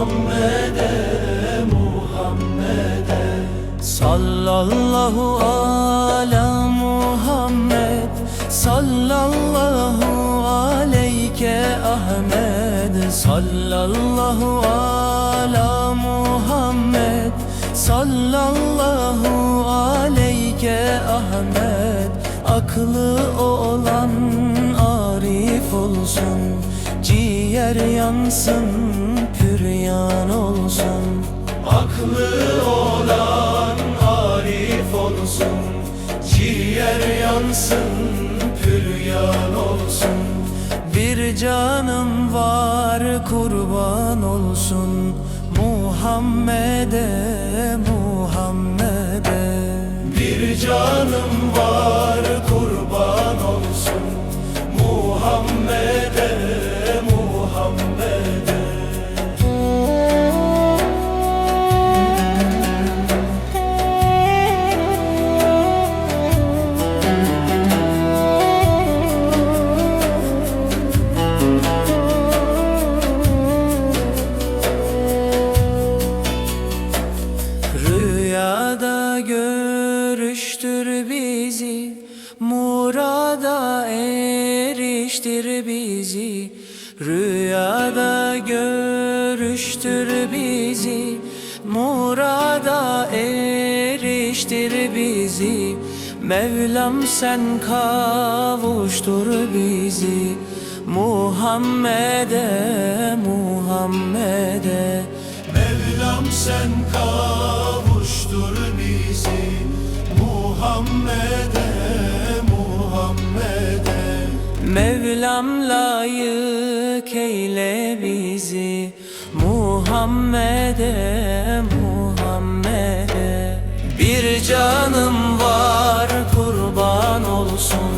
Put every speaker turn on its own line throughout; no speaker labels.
Muhammed'e, Muhammed'e. Sallallahu ala Muhammed. Sallallahu aleyke Ahmed. Sallallahu ala Muhammed. Sallallahu aleyke Ahmed. Aklı olan arif olsun Ciğer yansın püryan olsun. Aklı olan arif olsun. Ciğer yansın püryan olsun. Bir canım var kurban olsun. Muhammed'e Muhammed'e. Bir canım var Rüyada görüştür bizi Murada eriştir bizi. Rüyada görüştür bizi Murada eriştir bizi. Mevlam sen kavuştur bizi Muhammed'e Muhammed'e. Mevlam sen kavuştur bizi Muhammed'e Muhammed'e. Mevlam layık eyle bizi. Muhammed'e Muhammed'e. Bir canım var kurban olsun.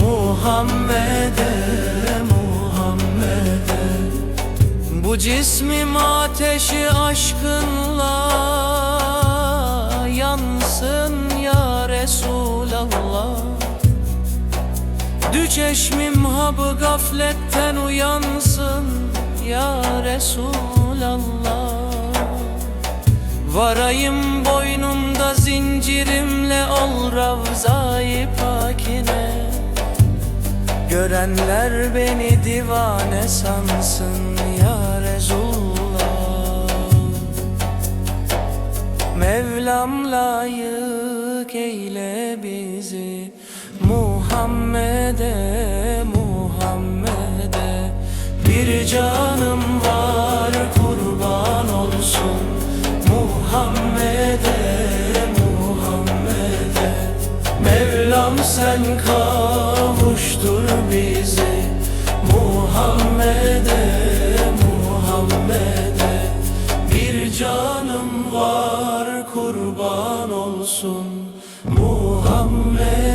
Muhammed'e Muhammed'e. Bu cismim ateşi aşkınla yansın ya Resulallah. Dü çeşmim habı gafletten uyansın ya Resulallah. Varayım boynumda zincirimle ol Ravza-i Pakine. Görenler beni divane sansın ya Resulullah Mevlam layık eyle bizi. Muhammed'e Muhammed'e. Bir canım var kurban olsun. Muhammed'e Muhammed'e. Mevlam sen kavuştur bizi olsun. Muhammed